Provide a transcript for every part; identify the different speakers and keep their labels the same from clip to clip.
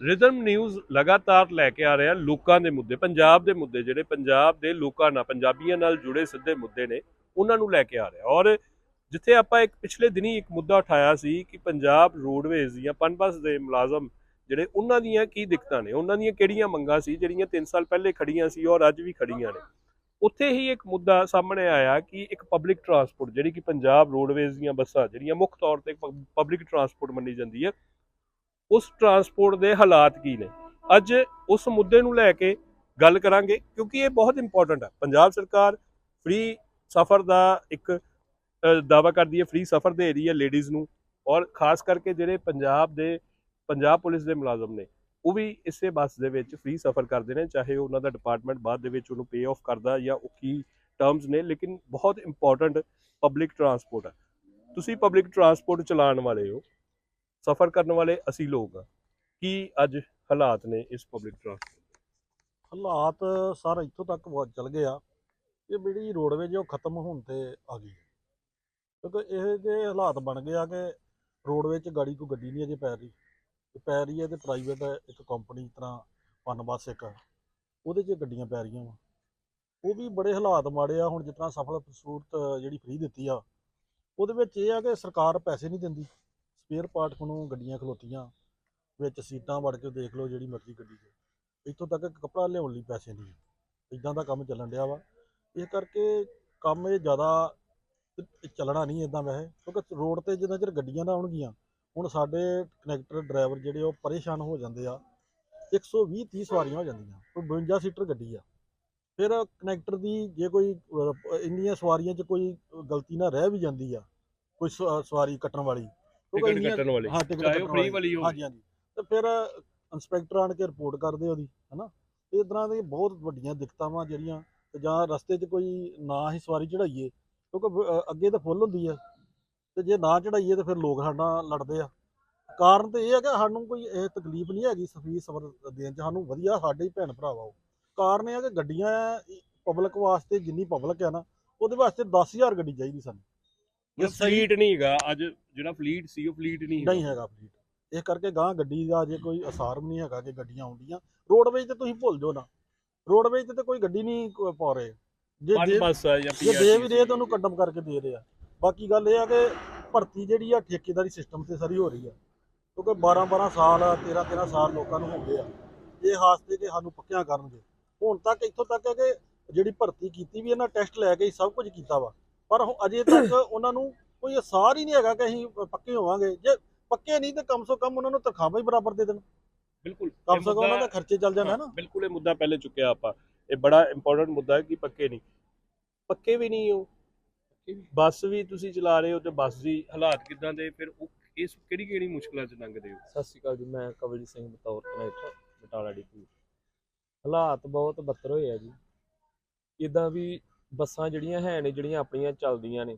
Speaker 1: Rhythm news ਲਗਾਤਾਰ ਲੈ ਕੇ ਆ ਰਿਹਾ ਲੋਕਾਂ ਦੇ ਮੁੱਦੇ, ਪੰਜਾਬ ਦੇ ਮੁੱਦੇ ਜਿਹੜੇ ਪੰਜਾਬ ਦੇ ਲੋਕਾਂ ਨਾਲ, ਪੰਜਾਬੀਆਂ ਨਾਲ ਜੁੜੇ ਸਿੱਧੇ ਮੁੱਦੇ ਨੇ, ਉਹਨਾਂ ਨੂੰ ਲੈ ਕੇ ਆ ਰਿਹਾ। ਔਰ ਜਿੱਥੇ ਆਪਾਂ ਇੱਕ ਪਿਛਲੇ ਦਿਨੀ ਇੱਕ ਮੁੱਦਾ ਉਠਾਇਆ ਸੀ ਕਿ ਪੰਜਾਬ ਰੋਡਵੇਜ਼ ਜਾਂ ਪਨਬਸ ਦੇ ਮੁਲਾਜ਼ਮ ਜਿਹੜੇ ਉਹਨਾਂ ਦੀਆਂ ਕੀ ਦਿੱਕਤਾਂ ਨੇ, ਉਹਨਾਂ ਦੀਆਂ ਕਿਹੜੀਆਂ ਮੰਗਾਂ ਸੀ, ਜਿਹੜੀਆਂ 3 ਸਾਲ ਪਹਿਲੇ ਖੜੀਆਂ ਸੀ ਔਰ ਅੱਜ ਵੀ ਖੜੀਆਂ ਨੇ। ਉੱਥੇ ਹੀ ਇੱਕ ਮੁੱਦਾ ਸਾਹਮਣੇ ਆਇਆ ਕਿ ਇੱਕ ਪਬਲਿਕ ਟਰਾਂਸਪੋਰਟ ਜਿਹੜੀ ਕਿ ਪੰਜਾਬ ਰੋਡਵੇਜ਼ ਦੀਆਂ ਬੱਸਾਂ, ਜਿਹੜੀਆਂ ਮੁੱਖ ਤੌਰ ਤੇ ਪਬਲਿਕ ਟਰਾਂਸਪੋਰਟ ਮੰਨੀ ਜਾਂਦੀ ਹੈ ਉਸ ਟਰਾਂਸਪੋਰਟ ਦੇ ਹਾਲਾਤ ਕੀ ਨੇ? ਅੱਜ ਉਸ ਮੁੱਦੇ ਨੂੰ ਲੈ ਕੇ ਗੱਲ ਕਰਾਂਗੇ ਕਿਉਂਕਿ ਇਹ ਬਹੁਤ ਇੰਪੋਰਟੈਂਟ ਹੈ ਪੰਜਾਬ ਸਰਕਾਰ ਫ੍ਰੀ ਸਫ਼ਰ ਦਾ ਇੱਕ ਅ, ਦਾਅਵਾ ਕਰਦੀ ਹੈ ਫ੍ਰੀ ਸਫ਼ਰ ਦੇ ਰਹੀ ਹੈ ਲੇਡੀਜ਼ ਨੂੰ। ਔਰ ਖਾਸ ਕਰਕੇ ਜਿਹੜੇ ਪੰਜਾਬ ਦੇ ਪੰਜਾਬ ਪੁਲਿਸ ਦੇ ਮੁਲਾਜ਼ਮ ਨੇ ਉਹ ਵੀ ਇਸੇ ਬੱਸ ਦੇ ਵਿੱਚ ਫ੍ਰੀ ਸਫ਼ਰ ਕਰਦੇ ਨੇ ਚਾਹੇ ਉਹਨਾਂ ਦਾ ਡਿਪਾਰਟਮੈਂਟ ਬਾਅਦ ਦੇ ਵਿੱਚ ਉਹਨੂੰ ਪੇ ਆਫ ਕਰਦਾ ਜਾਂ ਉਹ ਕੀ ਟਰਮਸ ਨੇ ਲੇਕਿਨ ਬਹੁਤ ਇੰਪੋਰਟੈਂਟ ਪਬਲਿਕ ਟਰਾਂਸਪੋਰਟ ਹੈ ਤੁਸੀਂ ਪਬਲਿਕ ਟਰਾਂਸਪੋਰਟ ਚਲਾਉਣ ਵਾਲੇ ਹੋ ਸਫ਼ਰ ਕਰਨ ਵਾਲੇ ਅਸੀਂ ਲੋਕ ਆ ਕੀ ਅੱਜ ਹਾਲਾਤ ਨੇ ਇਸ ਪਬਲਿਕ ਟਰਾਂਸਪੋਰਟ
Speaker 2: ਹਾਲਾਤ ਸਰ ਇੱਥੋਂ ਤੱਕ ਬਹੁਤ ਚੱਲ ਗਏ ਆ ਇਹ ਜਿਹੜੀ ਰੋਡਵੇਜ ਉਹ ਖਤਮ ਹੋਣ ਤੇ ਆ ਗਈ ਕਿਉਂਕਿ ਇਹ ਜੇ ਹਾਲਾਤ ਬਣ ਗਏ ਆ ਕਿ ਰੋਡਵੇਜ 'ਚ ਗਾੜੀ ਕੋਈ ਗੱਡੀ ਨਹੀਂ ਅਜੇ ਪੈ ਰਹੀ। ਪੈ ਰਹੀ ਹੈ ਤੇ ਪ੍ਰਾਈਵੇਟ ਇੱਕ ਕੰਪਨੀ ਤਰ੍ਹਾਂ ਪਨ ਬੱਸ ਇੱਕ। ਉਹਦੇ 'ਚ ਗੱਡੀਆਂ ਪੈ ਰਹੀਆਂ ਵਾ। ਉਹ ਵੀ ਬੜੇ ਹਾਲਾਤ ਮਾੜੇ ਆ, ਹੁਣ ਜਿਸ ਤਰ੍ਹਾਂ ਸਫਲ ਸੂਰਤ ਜਿਹੜੀ ਫ੍ਰੀ ਦਿੱਤੀ ਆ, ਉਹਦੇ ਵਿੱਚ ਇਹ ਆ ਕਿ ਸਰਕਾਰ ਪੈਸੇ ਨਹੀਂ ਦਿੰਦੀ। ਸਪੇਅਰ ਪਾਰਟ ਨੂੰ ਗੱਡੀਆਂ ਖਲੋਤੀਆਂ, ਵਿੱਚ ਸੀਟਾਂ ਵੜ ਕੇ ਦੇਖ ਲਓ ਜਿਹੜੀ ਮਰਜ਼ੀ ਗੱਡੀ 'ਚ। ਇੱਥੋਂ ਤੱਕ ਕੱਪੜਾ ਲਿਆਉਣ ਲਈ ਪੈਸੇ ਨਹੀਂ। ਇਦਾਂ ਦਾ ਕੰਮ ਚੱਲਣ ਡਿਆ ਵਾ। ਇਸ ਕਰਕੇ ਕੰਮ ਇਹ ਜ਼ਿਆਦਾ ਚੱਲਣਾ ਨਹੀਂ ਇਦਾਂ ਵੈਸੇ, ਕਿਉਂਕਿ ਰੋਡ ਤੇ ਜਿੰਨਾ ਚਿਰ ਗੱਡੀਆਂ ਨਾ ਆਉਣਗੀਆਂ, ਹੁਣ ਸਾਡੇ ਕਨੈਕਟਰ ਡਰਾਈਵਰ ਜਿਹੜੇ ਉਹ ਪਰੇਸ਼ਾਨ ਹੋ ਜਾਂਦੇ ਆ। 120 30 ਸਵਾਰੀਆਂ ਹੋ ਜਾਂਦੀਆਂ, ਕੋਈ 52 ਸੀਟਰ ਗੱਡੀ ਆ। ਫਿਰ ਕਨੈਕਟਰ ਦੀ ਜੇ ਕੋਈ ਇੰਨੀਆਂ ਸਵਾਰੀਆਂ 'ਚ ਕੋਈ ਗਲਤੀ ਨਾ ਰਹਿ ਵੀ ਜਾਂਦੀ ਆ, ਕੋਈ ਸਵਾ- ਸਵਾਰੀ ਕੱਟਣ ਵਾਲੀ। ਕਿਉਂਕਿ
Speaker 1: ਟਿਕਟ
Speaker 2: ਇੰਨੀਆਂ-
Speaker 1: ਕੱਟਣ ਵਾਲੇ।
Speaker 2: ਹਾਂ ਟਿਕਟ
Speaker 1: ਚਾਹੇ ਉਹ
Speaker 2: ਕੱਟਣ
Speaker 1: ਫ੍ਰੀ ਵਾਲੀ ਹੋਵੇ।
Speaker 2: ਹਾਂਜੀ ਹਾਂਜੀ। ਤੇ ਫਿਰ ਇੰਸਪੈਕਟਰ ਆਣ ਕੇ ਰਿਪੋਰਟ ਕਰਦੇ ਉਹਦੀ ਹਨਾ? ਇਸ ਤਰ੍ਹਾਂ ਦੀ ਬਹੁਤ ਵੱਡੀਆਂ ਦਿੱਕਤਾਂ ਵਾ ਜਿਹੜੀਆਂ ਤੇ ਜਾਂ ਰਸਤੇ 'ਚ ਕੋਈ ਨਾ ਹੀ ਸਵਾਰੀ ਚੜਾਈਏ ਕਿਉਂਕਿ ਅ, ਅੱਗੇ ਤਾਂ ਫੁੱਲ ਹੁੰਦੀ ਆ। ਤੇ ਜੇ ਨਾ ਚੜਾਈਏ ਤੇ ਫਿਰ ਲੋਕ ਸਾਡੇ ਨਾਲ ਲੜਦੇ ਆ। ਕਾਰਨ ਤੇ ਇਹ ਹੈ ਕਿ ਸਾਨੂੰ ਕੋਈ ਇਹ ਤਕਲੀਫ ਨਹੀਂ ਹੈਗੀ ਸਫੀ ਸਫਰ ਦੇਣ 'ਚ ਸਾਨੂੰ ਵਧੀਆ ਸਾਡੇ ਹੀ ਭੈਣ ਭਰਾ ਵਾ ਉਹ। ਕਾਰਨ ਇਹ ਹੈ ਕਿ ਗੱਡੀਆਂ ਪਬਲਿਕ ਵਾਸਤੇ ਜਿੰਨੀ ਪਬਲਿਕ ਆ ਨਾ ਉਹਦੇ ਵਾਸਤੇ 10000 ਗੱਡੀ ਚਾਹੀਦੀ ਸਾਨੂੰ।
Speaker 1: ਇਹ ਫਲੀਟ ਨਹੀਂ ਹੈਗਾ ਅੱਜ ਜਿਹੜਾ ਫਲੀਟ ਸੀ ਉਹ ਫਲੀਟ ਨਹੀਂ
Speaker 2: ਨਹੀਂ ਹੈਗਾ। ਫਲੀਟ ਇਸ ਕਰਕੇ ਗਾਂ ਗੱਡੀ ਦਾ ਜੇ ਕੋਈ ਅਸਾਰ ਨਹੀਂ ਹੈਗਾ ਕਿ ਗੱਡੀਆਂ ਆਉਂਦੀਆਂ। ਰੋਡਵੇਜ ਤੇ ਤੁਸੀਂ ਭੁੱਲ ਜਾਓ ਨਾ। ਰੋਡਵੇਜ ਤੇ ਕੋਈ ਗੱਡੀ ਨਹੀਂ ਪਾ ਰਹੇ। ਜੇ
Speaker 1: ਪੰਜ
Speaker 2: ਦੇ
Speaker 1: ਬੱਸ ਆ ਜਾਂ
Speaker 2: ਜੇ ਦੇ ਵੀ ਰਹੇ ਤਾਂ ਉਹਨੂੰ ਕੰਡਮ ਕਰਕੇ ਦੇ ਰਹੇ ਆ। ਬਾਕੀ ਗੱਲ ਇਹ ਆ ਕਿ ਭਰਤੀ ਜਿਹੜੀ ਆ ਠੇਕੇਦਾਰੀ ਸਿਸਟਮ ਤੇ ਸਾਰੀ ਹੋ ਰਹੀ ਆ। ਕਿਉਂਕਿ 12 12 ਸਾਲ 13 13 ਸਾਲ ਲੋਕਾਂ ਨੂੰ ਹੋ ਗਏ ਆ। ਇਹ ਹਾਸਤੇ ਕਿ ਸਾਨੂੰ ਪੱਕਿਆਂ ਕਰਨਗੇ। ਹੁਣ ਤੱਕ ਇੱਥੋਂ ਤੱਕ ਹੈ ਕਿ ਜਿਹੜੀ ਭਰਤੀ ਕੀਤੀ ਵੀ ਇਹਨਾਂ ਟੈਸਟ ਲੈ ਕੇ ਹੀ ਸਭ ਕੁਝ ਕੀਤਾ ਵਾ। ਪਰ ਹੁਣ ਅਜੇ ਤੱਕ ਉਹਨਾਂ ਨੂੰ ਕੋਈ ਅਸਾਰ ਹੀ ਨਹੀਂ ਹੈਗਾ ਕਿ ਅਸੀਂ ਪੱਕੇ ਹੋਵਾਂਗੇ। ਜੇ ਪੱਕੇ ਨਹੀਂ ਤੇ ਕਮ ਸੋ ਕਮ ਉਹਨਾਂ ਨੂੰ ਤਨਖਾਹਾਂ ਹੀ ਬਰਾਬਰ ਦੇ ਦੇਣ।
Speaker 1: ਬਿਲਕੁਲ।
Speaker 2: ਕਮ ਸੋ ਕਮ ਉਹਨਾਂ ਦੇ ਖਰਚੇ ਚੱਲ ਜਾਣ ਹੈ ਨਾ
Speaker 1: ਬਿਲਕੁਲ ਇਹ ਮੁੱਦਾ ਪਹਿਲੇ ਚੁੱਕਿਆ ਆਪਾਂ। ਇਹ ਬੜਾ ਇੰਪੋਰਟੈਂਟ ਮੁੱਦਾ ਹੈ ਕਿ ਪੱਕੇ ਨਹੀਂ। ਪੱਕੇ ਵੀ ਨਹੀਂ ਹੋ ਬੱਸ ਵੀ ਤੁਸੀਂ ਚਲਾ ਰਹੇ ਹੋ ਤੇ ਬੱਸ ਦੀ ਹਾਲਾਤ ਕਿਦਾਂ ਦੇ? ਫਿਰ ਉਹ ਇਸ ਕਿਹੜੀ ਕਿਹੜੀ ਮੁਸ਼ਕਲਾਂ ਚ ਲੰਘਦੇ ਹੋ?
Speaker 3: ਸਤਿ ਸ਼੍ਰੀ ਅਕਾਲ ਜੀ ਮੈਂ ਕਵਲਜੀਤ ਸਿੰਘ ਬਤੌਰ ਕਨੈਕਟਰ ਬਟਾਲਾ ਡਿਪੂ ਹਾਲਾਤ ਬਹੁਤ ਬੱਤਰ ਹੋਏ ਆ ਜੀ। ਇਦਾਂ ਵੀ ਬੱਸਾਂ ਜਿਹੜੀਆਂ ਹੈ ਨੇ, ਜਿਹੜੀਆਂ ਆਪਣੀਆਂ ਚੱਲਦੀਆਂ ਨੇ।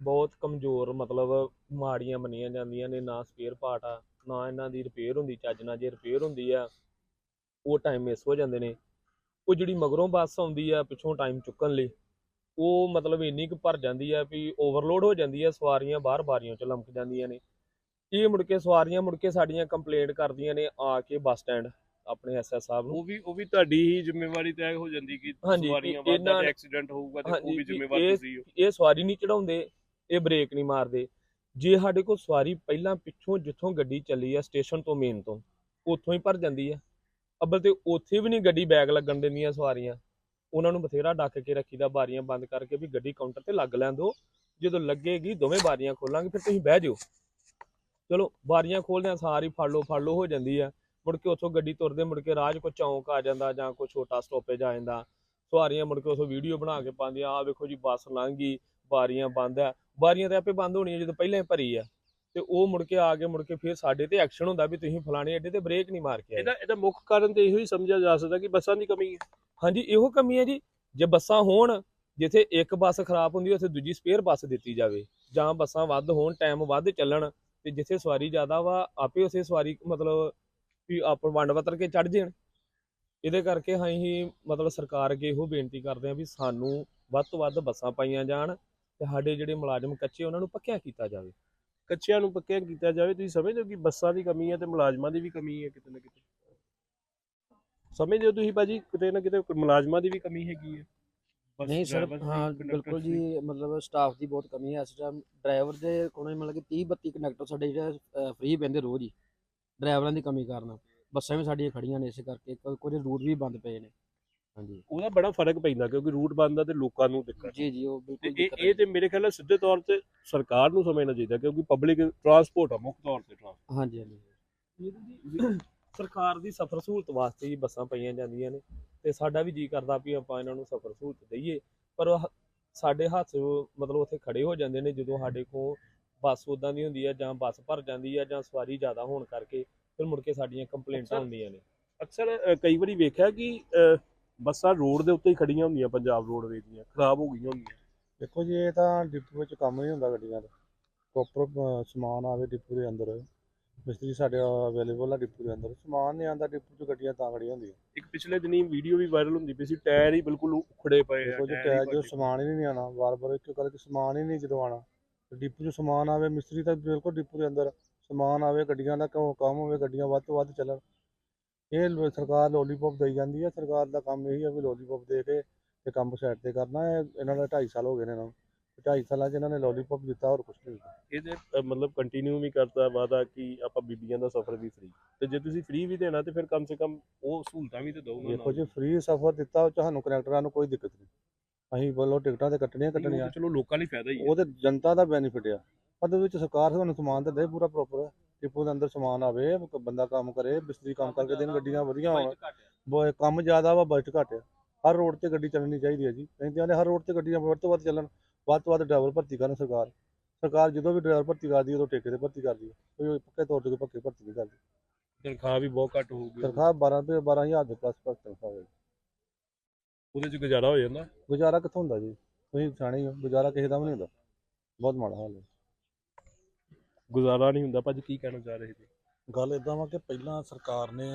Speaker 3: ਬਹੁਤ ਕਮਜ਼ੋਰ, ਮਤਲਬ ਮਾੜੀਆਂ ਮੰਨੀਆਂ ਜਾਂਦੀਆਂ ਨੇ, ਨਾ ਸਪੇਅਰ ਪਾਰਟ ਆ, ਨਾ ਇਹਨਾਂ ਦੀ ਰਿਪੇਅਰ ਹੁੰਦੀ, ਚੱਜ ਨਾਲ ਜੇ ਰਿਪੇਅਰ ਹੁੰਦੀ ਆ, ਉਹ ਟਾਈਮ ਮਿਸ ਹੋ ਜਾਂਦੇ ਨੇ। ਉਹ ਜਿਹੜੀ ਮਗਰੋਂ ਬੱਸ ਆਉਂਦੀ ਆ, ਪਿੱਛੋਂ ਟਾਈਮ ਚੁੱਕਣ ਲਈ, ਉਹ ਮਤਲਬ ਇੰਨੀ ਕੁ ਭਰ ਜਾਂਦੀ ਆ ਵੀ ਓਵਰਲੋਡ ਹੋ ਜਾਂਦੀ ਆ, ਸਵਾਰੀਆਂ ਬਾਹਰ ਬਾਰੀਆਂ 'ਚ ਲੰਮਕ ਜਾਂਦੀਆਂ ਨੇ। ਇਹ ਮੁੜ ਕੇ ਸਵਾਰੀਆਂ ਮੁੜ ਕੇ ਸਾਡੀਆਂ ਕੰਪਲੇਂਟ ਕਰਦੀਆਂ ਨੇ ਆ ਕੇ ਬੱਸ ਸਟੈਂਡ ਆਪਣੇ ਐਸਐਸ ਸਾਹਿਬ ਨੂੰ।
Speaker 1: ਉਹ ਵੀ ਉਹ ਵੀ ਤੁਹਾਡੀ ਹੀ ਜ਼ਿੰਮੇਵਾਰੀ ਤੈਅ ਹੋ ਜਾਂਦੀ ਕਿ ਸਵਾਰੀਆਂ
Speaker 3: ਇਹਨਾਂ-
Speaker 1: ਤੇ ਐਕਸੀਡੈਂਟ ਹੋਊਗਾ ਤੇ ਉਹ ਵੀ ਜ਼ਿੰਮੇਵਾਰ ਤੁਸੀਂ ਹੋ।
Speaker 3: ਇਹ ਸਵਾਰੀ ਨਹੀਂ ਚੜਾਉਂਦੇ ਇਹ ਬ੍ਰੇਕ ਨਹੀਂ ਮਾਰਦੇ। ਜੇ ਸਾਡੇ ਕੋਲ ਸਵਾਰੀ ਪਹਿਲਾਂ ਪਿੱਛੋਂ ਜਿੱਥੋਂ ਗੱਡੀ ਚੱਲੀ ਆ ਸਟੇਸ਼ਨ ਤੋਂ ਮੇਨ ਤੋਂ ਉੱਥੋਂ ਹੀ ਭਰ ਜਾਂਦੀ ਆ। ਅੱਬਲ ਤੇ ਉੱਥੇ ਵੀ ਨਹੀਂ ਗੱਡੀ ਬੈਗ ਲੱਗਣ ਦਿੰਦੀਆਂ ਸਵਾਰੀਆਂ। ਉਹਨਾਂ ਨੂੰ ਬਥੇਰਾ ਡੱਕ ਕੇ ਰੱਖੀਦਾ ਬਾਰੀਆਂ ਬੰਦ ਕਰਕੇ ਵੀ ਗੱਡੀ ਕਾਊਂਟਰ ਤੇ ਲੱਗ ਲੈਣ ਦਿਓ। ਜਦੋਂ ਲੱਗੇਗੀ ਦੋਵੇਂ ਬਾਰੀਆਂ ਖੋਲਾਂਗੇ ਫਿਰ ਤੁਸੀਂ ਬਹਿ ਜਾਓ। ਚਲੋ ਬਾਰੀਆਂ ਖੋਲਦਿਆਂ ਸਾਰੀ ਫੜ ਲਓ ਫੜ ਲਓ ਹੋ ਜਾਂਦੀ ਆ। ਮੁੜ ਕੇ ਉੱਥੋਂ ਗੱਡੀ ਤੁਰਦੇ ਮੁੜ ਕੇ ਰਾਜ ਕੋ ਚੌਂਕ ਆ ਜਾਂਦਾ ਜਾਂ ਕੋਈ ਛੋਟਾ ਸਟਾਪੇਜ ਆ ਜਾਂਦਾ। ਸਵਾਰੀਆਂ ਮੁੜ ਕੇ ਉੱਥੋਂ ਵੀਡੀਓ ਬਣਾ ਕੇ ਪਾਉਂਦੀਆਂ ਆ ਵੇਖੋ ਜੀ ਬੱਸ ਲੰਘ ਗਈ ਬਾਰੀਆਂ ਬੰਦ ਆ। ਬਾਰੀਆਂ ਤੇ ਆਪੇ ਬੰਦ ਹੋਣੀਆਂ ਜਦੋਂ ਪਹਿਲਾਂ ਹੀ ਭਰੀ ਆ। ਤੇ ਉਹ ਮੁੜ ਕੇ ਆ ਕੇ ਮੁੜ ਕੇ ਫਿਰ ਸਾਡੇ ਤੇ ਐਕਸ਼ਨ ਹੁੰਦਾ ਵੀ ਤੁਸੀਂ ਫਲਾਣੇ ਅੱਡੇ ਤੇ ਬ੍ਰੇਕ ਨਹੀਂ ਮਾਰ ਕੇ ਆਏ।
Speaker 1: ਇਹਦਾ ਇਹਦਾ ਮੁੱਖ ਕਾਰਨ ਤੇ ਇਹੋ ਹੀ ਸਮਝਿਆ ਜਾ ਸਕਦਾ ਕਿ ਬੱਸਾਂ ਦੀ ਕਮੀ ਹੈ।
Speaker 3: ਹਾਂਜੀ ਇਹੋ ਕਮੀ ਹੈ ਜੀ ਜੇ ਬੱਸਾਂ ਹੋਣ ਜਿੱਥੇ ਇੱਕ ਬੱਸ ਖਰਾਬ ਹੁੰਦੀ ਉੱਥੇ ਦੂਜੀ ਸਪੇਅਰ ਬੱਸ ਦਿੱਤੀ ਜਾਵੇ। ਜਾਂ ਬੱਸਾਂ ਵੱਧ ਹੋਣ ਟਾਈਮ ਵੱਧ ਚੱਲਣ ਤੇ ਜਿੱਥੇ ਸਵਾਰੀ ਜ਼ਿਆਦਾ ਵਾ ਆਪੇ ਉਸੇ ਸਵਾਰੀ ਮਤਲਬ ਵੀ ਆਪ ਵੰਡ ਵਤਰ ਕੇ ਚੜ ਜਾਣ। ਇਹਦੇ ਕਰਕੇ ਅਸੀਂ ਮਤਲਬ ਸਰਕਾਰ ਅੱਗੇ ਇਹੋ ਬੇਨਤੀ ਕਰਦੇ ਹਾਂ ਵੀ ਸਾਨੂੰ ਵੱਧ ਤੋਂ ਵੱਧ ਬੱਸਾਂ ਪਾਈਆਂ ਜਾਣ ਤੇ ਸਾਡੇ ਜਿਹੜੇ ਮੁਲਾਜ਼ਮ ਕੱਚੇ ਉਹਨਾਂ ਨੂੰ ਪੱਕਿਆ ਕੀਤਾ ਜਾਵੇ।
Speaker 1: ਕੱਚਿਆਂ ਨੂੰ ਪੱਕਿਆਂ ਕੀਤਾ ਜਾਵੇ ਤੁਸੀਂ ਸਮਝਦੇ ਹੋ ਕਿ ਬੱਸਾਂ ਦੀ ਕਮੀ ਹੈ ਤੇ ਮੁਲਾਜ਼ਮਾਂ ਦੀ ਵੀ ਕਮੀ ਹੈ ਕਿਤੇ ਨਾ ਕਿਤੇ? ਸਮਝਦੇ ਹੋ ਤੁਸੀਂ ਭਾਜੀ ਕਿਤੇ ਨਾ ਕਿਤੇ ਮੁਲਾਜ਼ਮਾਂ ਦੀ ਵੀ ਕਮੀ ਹੈਗੀ ਹੈ?
Speaker 4: ਨਹੀਂ ਸਰ ਹਾਂ ਬਿਲਕੁਲ। ਜੀ ਮਤਲਬ ਸਟਾਫ ਦੀ ਬਹੁਤ ਕਮੀ ਹੈ। ਇਸ ਟਾਈਮ ਡਰਾਈਵਰ ਦੇ ਕੋਲੋਂ ਮਤਲਬ ਕਿ 30 32 ਕਨੈਕਟਰ ਸਾਡੇ ਜਿਹੜੇ ਫ੍ਰੀ ਪੈਂਦੇ ਰੋਜ਼ ਹੀ। ਡਰਾਈਵਰਾਂ ਦੀ ਕਮੀ ਕਾਰਨ। ਬੱਸਾਂ ਵੀ ਸਾਡੀਆਂ ਖੜੀਆਂ ਨੇ ਇਸੇ ਕਰਕੇ ਕੁ- ਕੁਝ ਰੂਟ ਵੀ ਬੰਦ ਪਏ ਨੇ। ਹਾਂਜੀ।
Speaker 1: ਉਹਦਾ ਬੜਾ ਫ਼ਰਕ ਪੈਂਦਾ ਕਿਉਂਕਿ ਰੂਟ ਬੰਦ ਆ ਤੇ ਲੋਕਾਂ ਨੂੰ ਦਿੱਕਤ
Speaker 4: ਜੀ ਜੀ ਉਹ
Speaker 1: ਤੇ
Speaker 4: ਬਿਲਕੁਲ
Speaker 1: ਇਹ
Speaker 4: ਦਿੱਕਤ ਹੈ।
Speaker 1: ਇਹ ਤੇ ਮੇਰੇ ਖਿਆਲ ਨਾਲ ਸਿੱਧੇ ਤੌਰ ਤੇ ਸਰਕਾਰ ਨੂੰ ਸਮਝਣਾ ਚਾਹੀਦਾ ਕਿਉਂਕਿ ਪਬਲਿਕ ਟਰਾਂਸਪੋਰਟ ਆ ਮੁੱਖ ਤੌਰ ਤੇ transport।
Speaker 4: ਹਾਂਜੀ ਹਾਂਜੀ।
Speaker 3: ਸਰਕਾਰ ਦੀ ਸਫ਼ਰ ਸਹੂਲਤ ਵਾਸਤੇ ਹੀ ਬੱਸਾਂ ਪਈਆਂ ਜਾਂਦੀਆਂ ਨੇ ਤੇ ਸਾਡਾ ਵੀ ਜੀ ਕਰਦਾ ਵੀ ਆਪਾਂ ਇਹਨਾਂ ਨੂੰ ਸਫ਼ਰ ਸਹੂਲਤ ਦਈਏ ਪਰ ਉਹ ਹ- ਸਾਡੇ ਹੱਥ ਮਤਲਬ ਉੱਥੇ ਖੜੇ ਹੋ ਜਾਂਦੇ ਨੇ ਜਦੋਂ ਸਾਡੇ ਕੋਲ ਬੱਸ ਉਦਾਂ ਦੀ ਹੁੰਦੀ ਹੈ ਜਾਂ ਬੱਸ ਭਰ ਜਾਂਦੀ ਹੈ ਜਾਂ ਸਵਾਰੀ ਜ਼ਿਆਦਾ ਹੋਣ ਕਰਕੇ ਫਿਰ ਮੁੜ ਕੇ ਸਾਡੀਆਂ ਕੰਪਲੇਂਟਾਂ। ਹੁੰਦੀਆਂ ਨੇ।
Speaker 1: ਅਕਸਰ ਅ, ਕਈ ਵਾਰੀ ਵੇਖਿਆ ਕਿ ਅ, ਬੱਸਾਂ ਰੋਡ ਦੇ ਉੱਤੇ ਹੀ ਖੜੀਆਂ ਹੁੰਦੀਆਂ ਪੰਜਾਬ ਰੋਡਵੇਜ਼ ਦੀਆਂ ਖਰਾਬ ਹੋ ਗਈਆਂ ਹੁੰਦੀਆਂ।
Speaker 2: ਦੇਖੋ ਜੀ ਇਹ ਤਾਂ ਡਿਪੂ ਵਿੱਚ ਕੰਮ ਨਹੀਂ ਹੁੰਦਾ ਗੱਡੀਆਂ ਦਾ। ਪ੍ਰੋਪਰ ਸਮਾਨ ਆਵੇ ਡਿਪੂ ਦੇ ਅੰਦਰ। ਮਿਸਤਰੀ ਸਾਡੇ ਅਵੇਲੇਬਲ ਆ ਡਿਪੂ ਦੇ ਅੰਦਰ। ਸਮਾਨ ਨਹੀਂ ਆਉਂਦਾ ਡਿਪੂ 'ਚ ਗੱਡੀਆਂ ਤਾਂ ਖੜੀਆਂ ਹੁੰਦੀਆਂ।
Speaker 1: ਇੱਕ ਪਿਛਲੇ ਦਿਨੀ ਵੀਡੀਓ ਵੀ ਵਾਇਰਲ ਹੁੰਦੀ ਪਈ ਸੀ ਟਾਇਰ ਹੀ ਬਿਲਕੁਲ ਉਖੜੇ ਪਏ ਆ
Speaker 2: ਦੇਖੋ ਜੀ
Speaker 1: ਟਾਇਰ ਹੀ
Speaker 2: ਜੋ
Speaker 1: ਭੱਜੇ।
Speaker 2: ਸਮਾਨ ਹੀ ਨਹੀਂ ਆਉਣਾ ਵਾਰ-ਵਾਰ ਇੱਕ ਕਰਕੇ ਸਮਾਨ ਹੀ ਨਹੀਂ ਜਦੋਂ ਆਉਣਾ। ਤੇ ਡਿਪੂ 'ਚ ਸਮਾਨ ਆਵੇ ਮਿਸਤਰੀ ਤਾਂ ਬਿਲਕੁਲ ਡਿਪੂ ਦੇ ਅੰਦਰ ਸਮਾਨ ਆਵੇ ਗੱਡੀਆਂ ਦਾ ਕੰਮ ਕੰਮ ਹੋਵੇ ਗੱਡੀਆਂ ਵੱਧ ਤੋਂ ਵੱਧ ਚੱਲਣ। ਇਹ ਲੋ- ਸਰਕਾਰ ਲੋਲੀਪੌਪ ਦੇਈ ਜਾਂਦੀ ਹੈ ਸਰਕਾਰ ਦਾ ਕੰਮ ਇਹੀ ਹੈ ਵੀ ਲੋਲੀਪੌਪ ਦੇ ਕੇ ਤੇ ਕੰਮ ਸਾਈਡ ਤੇ ਕਰਨਾ ਹੈ। ਇਹਨਾਂ ਦਾ 2.5 ਸਾਲ ਹੋ ਗਏ ਨੇ ਇਹਨਾਂ ਨੂੰ। 2.5 ਸਾਲਾਂ 'ਚ ਇਹਨਾਂ ਨੇ ਲੋਲੀਪੌਪ ਦਿੱਤਾ ਹੋਰ ਕੁਝ ਨਹੀਂ ਦਿੱਤਾ।
Speaker 1: ਇਹਦੇ ਅ, ਮਤਲਬ ਕੰਟੀਨਿਊ ਵੀ ਕਰਦਾ ਵਾਦਾ ਕਿ ਆਪਾਂ ਬੀਬੀਆਂ ਦਾ ਸਫ਼ਰ ਵੀ ਫ੍ਰੀ ਤੇ ਜੇ ਤੁਸੀਂ ਫ੍ਰੀ ਵੀ ਦੇਣਾ ਤੇ ਫਿਰ ਕਮ ਸੇ ਕਮ ਉਹ ਸਹੂਲਤਾਂ ਵੀ ਤੇ ਦਿਓ ਨਾ
Speaker 2: ਦੇਖੋ ਜੀ ਫ੍ਰੀ ਸਫ਼ਰ ਦਿੱਤਾ ਤੁਹਾਨੂੰ ਕਨੈਕਟਰਾਂ ਨੂੰ ਕੋਈ ਦਿੱਕਤ ਨਹੀਂ। ਅਸੀਂ ਬੋਲੋ ਟਿਕਟਾਂ ਤੇ ਕੱਟਣੀਆਂ ਕੱਟਣੀਆਂ।
Speaker 1: ਚਲੋ ਲੋਕਾਂ ਲਈ ਫਾਇਦਾ ਹੀ ਹੈ।
Speaker 2: ਉਹ ਤੇ ਜਨਤਾ ਦਾ ਬੈਨੀਫਿਟ ਆ। ਪਰ ਉਹਦੇ ਵਿੱਚ ਸਰਕਾਰ ਤੁਹਾਨੂੰ ਸਮਾਨ ਤਾਂ ਦੇ ਪੂਰਾ ਪ੍ਰੋਪਰ ਟਿੱਪੂ ਦੇ ਅੰਦਰ ਸਮਾਨ ਆਵੇ ਬੰਦਾ ਕੰਮ ਕਰੇ ਮਿਸਤਰੀ ਕੰਮ ਕਰਕੇ ਦੇਣ ਗੱਡੀਆਂ ਵਧੀਆ ਹੋਣ। ਬ- ਕੰਮ ਜ਼ਿਆਦਾ ਵਾ ਬਜਟ ਘੱਟ ਆ। ਹਰ ਰੋਡ ਤੇ ਗੱਡੀ ਚੱਲਣੀ ਚਾਹੀਦੀ ਹੈ ਜੀ। ਕਹਿੰਦੇ ਨੇ ਹਰ ਰੋਡ ਤੇ ਗੱਡੀਆਂ ਵੱਧ ਤੋਂ ਵੱਧ ਚੱਲਣ ਵੱਧ ਤੋਂ ਵੱਧ ਡਰਾਈਵਰ ਭਰਤੀ ਕਰਨ ਸਰਕਾਰ। ਸਰਕਾਰ ਜਦੋਂ ਵੀ ਡਰਾਈਵਰ ਭਰਤੀ ਕਰਦੀ ਹੈ ਉਦੋਂ ਠੇਕੇ ਤੇ ਭਰਤੀ ਕਰਦੀ ਹੈ ਕੋਈ ਪੱਕੇ ਤੌਰ ਤੇ ਕੋਈ ਪੱਕੇ ਭਰਤੀ ਨਹੀਂ ਕਰਦੀ।
Speaker 1: ਤਨਖਾਹ ਵੀ ਬਹੁਤ ਘੱਟ ਹੋਊਗੀ।
Speaker 2: ਤਨਖਾਹ 12 ਤੇ 12000 ਦੇ ਪਲੱਸ ਪਲੱਸ ਤਨਖਾਹ ਹੈ
Speaker 1: ਉਹਦੇ ਚ ਗੁਜ਼ਾਰਾ ਹੋ ਜਾਂਦਾ।
Speaker 2: ਗੁਜ਼ਾਰਾ ਕਿੱਥੋਂ ਹੁੰਦਾ ਜੀ? ਤੁਸੀਂ ਸਿਆਣੇ ਹੀ ਹੋ ਗੁਜ਼ਾਰਾ ਕਿਸੇ ਦਾ ਵੀ ਨਹੀਂ ਹੁੰਦਾ। ਬਹੁਤ ਮਾੜਾ ਹਾਲ ਹੈ।
Speaker 1: ਗੁਜ਼ਾਰਾ ਨਹੀਂ ਹੁੰਦਾ ਭਾਜੀ ਕੀ ਕਹਿਣਾ ਚਾਹ ਰਹੇ ਜੀ
Speaker 2: ਗੱਲ ਇਦਾਂ ਵਾ ਕਿ ਪਹਿਲਾਂ ਸਰਕਾਰ ਨੇ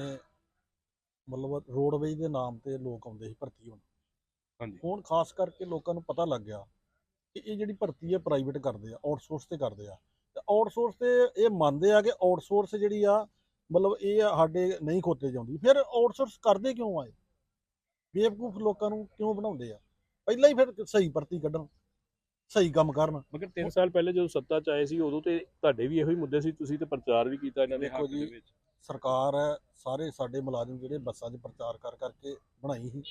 Speaker 2: ਮਤਲਬ ਰੋਡਵੇਜ ਦੇ ਨਾਮ ਤੇ ਲੋਕ ਆਉਂਦੇ ਸੀ ਭਰਤੀ ਹੋਣ।
Speaker 1: ਹਾਂਜੀ।
Speaker 2: ਹੁਣ ਖਾਸ ਕਰਕੇ ਲੋਕਾਂ ਨੂੰ ਪਤਾ ਲੱਗ ਗਿਆ ਕਿ ਇਹ ਜਿਹੜੀ ਭਰਤੀ ਹੈ ਪ੍ਰਾਈਵੇਟ ਕਰਦੇ ਆ ਆਊਟਸੋਰਸ ਤੇ ਕਰਦੇ ਆ। ਤੇ ਆਊਟਸੋਰਸ ਤੇ ਇਹ ਮੰਨਦੇ ਆ ਕਿ ਆਊਟਸੋਰਸ ਜਿਹੜੀ ਆ ਮਤਲਬ ਇਹ ਸਾਡੇ ਨਹੀਂ ਖੋਤੇ ਜਾਂਦੀ। ਫਿਰ ਆਊਟਸੋਰਸ ਕਰਦੇ ਕਿਉਂ ਆਏ ਬੇਵਕੂਫ ਲੋਕਾਂ ਨੂੰ ਕਿਉਂ ਬਣਾਉਂਦੇ ਆ? ਪਹਿਲਾਂ ਹੀ ਫਿਰ ਸਹੀ ਭਰਤੀ ਕੱਢਣ ਸਹੀ ਕੰਮ ਕਰਨ।
Speaker 1: ਮਗਰ 3 ਸਾਲ ਪਹਿਲੇ ਜਦੋਂ ਸੱਤਾ ਚ ਆਏ ਸੀ ਉਦੋਂ ਤੇ ਤੁਹਾਡੇ ਵੀ ਇਹੋ ਹੀ ਮੁੱਦੇ ਸੀ ਤੁਸੀਂ ਤੇ ਪ੍ਰਚਾਰ ਵੀ ਕੀਤਾ ਇਹਨਾਂ ਦੇ ਹੱਕ ਦੇ ਵਿੱਚ।
Speaker 2: ਸਰਕਾਰ ਹੈ ਸਾਰੇ ਸਾਡੇ ਮੁਲਾਜ਼ਮ ਜਿਹੜੇ ਬੱਸਾਂ 'ਚ ਪ੍ਰਚਾਰ ਕਰ ਕਰਕੇ ਬਣਾਈ ਸੀ।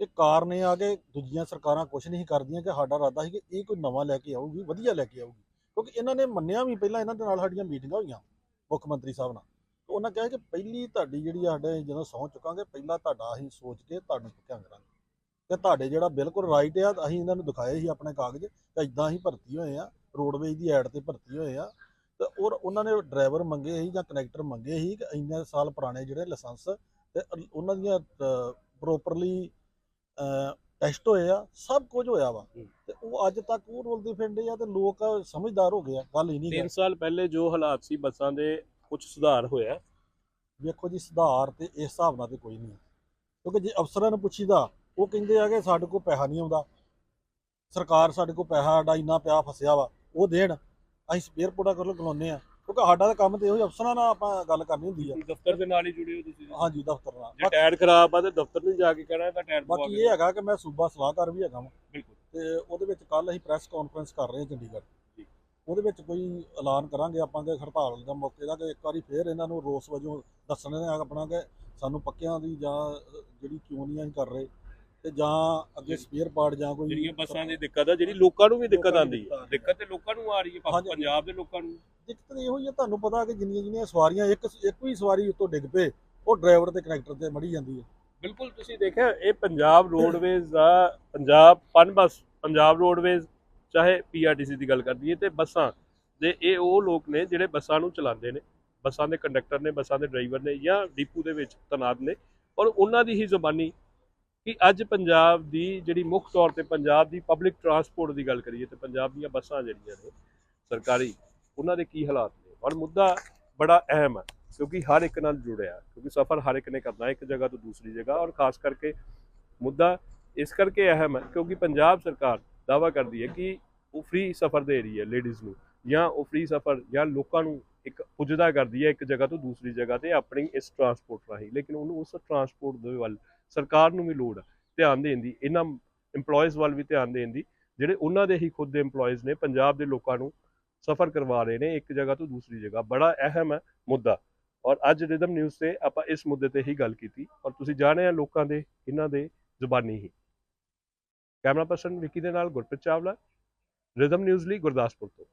Speaker 2: ਇਹ ਕਾਰਨ ਇਹ ਆ ਕਿ ਦੂਜੀਆਂ ਸਰਕਾਰਾਂ ਕੁਝ ਨਹੀਂ ਕਰਦੀਆਂ ਕਿ ਸਾਡਾ ਇਰਾਦਾ ਸੀ ਕਿ ਇਹ ਕੋਈ ਨਵਾਂ ਲੈ ਕੇ ਆਊਗੀ ਵਧੀਆ ਲੈ ਕੇ ਆਊਗੀ। ਕਿਉਂਕਿ ਇਹਨਾਂ ਨੇ ਮੰਨਿਆ ਵੀ ਪਹਿਲਾਂ ਇਹਨਾਂ ਦੇ ਨਾਲ ਸਾਡੀਆਂ ਮੀਟਿੰਗਾਂ ਹੋਈਆਂ ਮੁੱਖ ਮੰਤਰੀ ਸਾਹਿਬ ਨਾਲ। ਉਹਨਾਂ ਕਿਹਾ ਕਿ ਪਹਿਲੀ ਤੁਹਾਡੀ ਜਿਹੜੀ ਸਾਡੇ ਜਦੋਂ ਸਹੁੰ ਚੁੱਕਾਂਗੇ ਪਹਿਲਾਂ ਤੁਹਾਡਾ ਅਸੀਂ ਸੋਚ ਕੇ ਤੁਹਾਨੂੰ ਧਿਆਨ ਕਰਾਂਗੇ। ਤੇ ਤੁਹਾਡੇ ਜਿਹੜਾ ਬਿਲਕੁਲ ਰਾਈਟ ਆ ਅਸੀਂ ਇਹਨਾਂ ਨੂੰ ਦਿਖਾਏ ਸੀ ਆਪਣੇ ਕਾਗਜ਼ ਕਿ ਇਦਾਂ ਹੀ ਭਰਤੀ ਹੋਏ ਆ ਰੋਡਵੇਜ ਦੀ ਐਡ ਤੇ ਭਰਤੀ ਹੋਏ ਆ। ਤੇ ਔਰ ਉਹਨਾਂ ਨੇ ਡਰਾਈਵਰ ਮੰਗੇ ਸੀ ਜਾਂ ਕਨੈਕਟਰ ਮੰਗੇ ਸੀ ਕਿ ਇੰਨੇ ਸਾਲ ਪੁਰਾਣੇ ਜਿਹੜੇ ਲਾਇਸੈਂਸ ਤੇ ਉਹਨਾਂ ਦੀਆਂ ਪ੍ਰੋਪਰਲੀ ਟੈਸਟ ਹੋਏ ਆ ਸਭ ਕੁਝ ਹੋਇਆ ਵਾ। ਤੇ ਉਹ ਅੱਜ ਤੱਕ ਉਹ ਰੋਲਦੇ ਫਿਰਦੇ ਆ ਤੇ ਲੋਕ ਸਮਝਦਾਰ ਹੋ ਗਏ ਆ ਗੱਲ ਹੀ। ਨਹੀਂ
Speaker 1: 3 ਸਾਲ ਪਹਿਲੇ ਜੋ ਹਾਲਾਤ ਸੀ ਬੱਸਾਂ ਦੇ ਕੁਝ ਸੁਧਾਰ ਹੋਇਆ।
Speaker 2: ਵੇਖੋ ਜੀ ਸੁਧਾਰ ਤੇ ਇਸ ਹਿਸਾਬ ਨਾਲ ਤੇ ਕੋਈ ਨਹੀਂ। ਕਿਉਂਕਿ ਜੇ ਅਫਸਰਾਂ ਨੂੰ ਪੁੱਛੀਦਾ ਉਹ ਕਹਿੰਦੇ ਆ ਕਿ ਸਾਡੇ ਕੋਲ ਪੈਸਾ ਨਹੀਂ ਆਉਂਦਾ। ਸਰਕਾਰ ਸਾਡੇ ਕੋਲ ਪੈਸਾ ਸਾਡਾ ਇੰਨਾ ਪਿਆ ਫਸਿਆ ਵਾ ਉਹ ਦੇਣ। ਅਸੀਂ ਸਪੇਅਰ ਪੋੜਾ ਕਰ ਲਗਾਉਂਦੇ ਆ। ਕਿਉਂਕਿ ਸਾਡਾ ਤਾਂ ਕੰਮ ਤੇ ਇਹੋ ਅਫਸਰਾਂ ਨਾਲ ਆਪਾਂ ਗੱਲ ਕਰਨੀ ਹੁੰਦੀ ਆ।
Speaker 1: ਦਫ਼ਤਰ ਦੇ ਨਾਲ ਹੀ ਜੁੜੇ ਹੋ ਤੁਸੀਂ।
Speaker 2: ਹਾਂਜੀ ਦਫ਼ਤਰ ਨਾਲ।
Speaker 1: ਜੇ ਟਾਇਰ ਖਰਾਬ ਆ ਤੇ ਦਫ਼ਤਰ ਨੂੰ ਜਾ ਕੇ ਕਹਿਣਾ ਤਾਂ ਟਾਇਰ
Speaker 2: ਬਾਕੀ ਇਹ ਹੈਗਾ ਕਿ ਮੈਂ ਸੂਬਾ ਸਲਾਹਕਾਰ ਵੀ ਹੈਗਾ ਵਾਂ।
Speaker 1: ਬਿਲਕੁਲ।
Speaker 2: ਤੇ ਉਹਦੇ ਵਿੱਚ ਕੱਲ ਅਸੀਂ ਪ੍ਰੈਸ ਕਾਨਫਰੰਸ ਕਰ ਰਹੇ ਹਾਂ ਚੰਡੀਗੜ੍ਹ। ਉਹਦੇ ਵਿੱਚ ਕੋਈ ਐਲਾਨ ਕਰਾਂਗੇ ਆਪਾਂ ਕਿ ਹੜਤਾਲ ਦਾ ਮੌਕੇ ਦਾ ਕਿ ਇੱਕ ਵਾਰੀ ਫੇਰ ਇਹਨਾਂ ਨੂੰ ਰੋਸ ਵਜੋਂ ਦੱਸਣੇ ਨੇ ਆਪਣਾ ਕਿ ਸਾਨੂੰ ਪੱਕਿਆਂ ਦੀ ਜਾਂ ਜਿਹੜੀ ਕਿਉਂ ਨਹੀਂ ਅਸੀਂ ਕਰ ਰਹੇ ਤੇ ਜਾਂ ਅੱਗੇ ਸਪੇਅਰ ਪਾਰਟ ਜਾਂ ਕੋਈ
Speaker 1: ਜਿਹੜੀਆਂ ਬੱਸਾਂ ਦੀ ਦਿੱਕਤ ਆ ਜਿਹੜੀ ਲੋਕਾਂ ਨੂੰ ਵੀ ਦਿੱਕਤ ਆਉਂਦੀ ਹੈ
Speaker 2: ਦਿੱਕਤ
Speaker 1: ਤੇ ਲੋਕਾਂ ਨੂੰ ਆ ਰਹੀ ਹੈ। ਪੰਜਾਬ ਦੇ ਲੋਕਾਂ ਨੂੰ।
Speaker 2: ਦਿੱਕਤ ਇਹੋ ਹੀ ਹੈ ਤੁਹਾਨੂੰ ਪਤਾ ਕਿ ਜਿੰਨੀਆਂ ਜਿੰਨੀਆਂ ਸਵਾਰੀਆਂ ਇੱਕ ਇੱਕ ਵੀ ਸਵਾਰੀ ਉੱਤੋਂ ਡਿੱਗ ਪਏ ਉਹ ਡਰਾਈਵਰ ਤੇ ਕਨੈਕਟਰ ਤੇ ਮੜੀ ਜਾਂਦੀ ਹੈ
Speaker 1: ਬਿਲਕੁਲ ਤੁਸੀਂ ਦੇਖਿਆ ਇਹ ਪੰਜਾਬ ਰੋਡਵੇਜ਼ ਦਾ ਪੰਜਾਬ ਪਨ ਬੱਸ ਪੰਜਾਬ ਰੋਡਵੇਜ਼ ਚਾਹੇ ਪੀਆਰਟੀਸੀ ਦੀ ਗੱਲ ਕਰਦੀ ਹੈ ਤੇ ਬੱਸਾਂ ਦੇ, ਇਹ ਉਹ ਲੋਕ ਨੇ ਜਿਹੜੇ ਬੱਸਾਂ ਨੂੰ ਚਲਾਉਂਦੇ ਨੇ। ਬੱਸਾਂ ਦੇ ਕੰਡਕਟਰ ਨੇ, ਬੱਸਾਂ ਦੇ ਡਰਾਈਵਰ ਨੇ ਜਾਂ ਡਿਪੂ ਦੇ ਵਿੱਚ ਤਨਾਤ ਨੇ। ਔਰ ਉਹਨਾਂ ਦੀ ਹੀ ਜ਼ੁਬਾਨੀ ਕਿ ਅੱਜ ਪੰਜਾਬ ਦੀ ਜਿਹੜੀ ਮੁੱਖ ਤੌਰ ਤੇ ਪੰਜਾਬ ਦੀ ਪਬਲਿਕ ਟਰਾਂਸਪੋਰਟ ਦੀ ਗੱਲ ਕਰੀਏ ਤੇ ਪੰਜਾਬ ਦੀਆਂ ਬੱਸਾਂ ਜਿਹੜੀਆਂ ਨੇ ਸਰਕਾਰੀ, ਉਹਨਾਂ ਦੇ ਕੀ ਹਾਲਾਤ ਨੇ? ਔਰ ਮੁੱਦਾ ਬੜਾ ਅਹਿਮ ਹੈ ਕਿਉਂਕਿ ਹਰ ਇੱਕ ਨਾਲ ਜੁੜਿਆ, ਕਿਉਂਕਿ ਸਫ਼ਰ ਹਰ ਇੱਕ ਨੇ ਕਰਨਾ, ਇੱਕ ਜਗ੍ਹਾ ਤੋਂ ਦੂਸਰੀ ਜਗ੍ਹਾ। ਔਰ ਖਾਸ ਕਰਕੇ ਮੁੱਦਾ ਇਸ ਕਰਕੇ ਅਹਿਮ ਹੈ ਕਿਉਂਕਿ ਪੰਜਾਬ ਸਰਕਾਰ ਦਾਵਾ ਕਰਦੀ ਹੈ ਕਿ ਉਹ ਫ੍ਰੀ ਸਫ਼ਰ ਦੇ ਰਹੀ ਹੈ ਲੇਡੀਜ਼ ਨੂੰ ਜਾਂ ਉਹ ਫ੍ਰੀ ਸਫ਼ਰ ਜਾਂ ਲੋਕਾਂ ਨੂੰ ਇੱਕ ਪੁੱਜਦਾ ਕਰਦੀ ਹੈ ਇੱਕ ਜਗ੍ਹਾ ਤੋਂ ਦੂਸਰੀ ਜਗ੍ਹਾ ਤੇ ਆਪਣੀ ਇਸ ਟਰਾਂਸਪੋਰਟ ਰਾਹੀਂ। ਲੇਕਿਨ ਉਹਨੂੰ ਉਸ ਟਰਾਂਸਪੋਰਟ ਦੇ ਵੱਲ ਸਰਕਾਰ ਨੂੰ ਵੀ ਲੋੜ ਹੈ ਧਿਆਨ ਦੇਣ ਦੀ, ਇਹਨਾਂ EMPLOYEES ਵੱਲ ਵੀ ਧਿਆਨ ਦੇਣ ਦੀ, ਜਿਹੜੇ ਉਹਨਾਂ ਦੇ ਹੀ ਖੁਦ ਦੇ EMPLOYEES ਨੇ, ਪੰਜਾਬ ਦੇ ਲੋਕਾਂ ਨੂੰ ਸਫ਼ਰ ਕਰਵਾ ਰਹੇ ਨੇ ਇੱਕ ਜਗ੍ਹਾ ਤੋਂ ਦੂਸਰੀ ਜਗ੍ਹਾ। ਬੜਾ ਅਹਿਮ ਹੈ ਮੁੱਦਾ। ਔਰ ਅੱਜ ਰਿਦਮ ਨਿਊਜ਼ ਤੇ ਆਪਾਂ ਇਸ ਮੁੱਦੇ ਤੇ ਹੀ ਗੱਲ ਕੀਤੀ। ਔਰ ਤੁਸੀਂ ਜਾਣੇ ਆ ਲੋਕਾਂ ਦੇ, ਇਹਨਾਂ ਦੇ ਜ਼ੁਬਾਨੀ ਹੀ। ਕੈਮਰਾ ਪਰਸਨ ਵਿੱਕੀ ਦੇ ਨਾਲ ਗੁਰਪ੍ਰੀਤ ਚਾਵਲਾ ਰਿਦਮ ਨਿਊਜ਼ ਲਈ ਗੁਰਦਾਸਪੁਰ ਤੋਂ।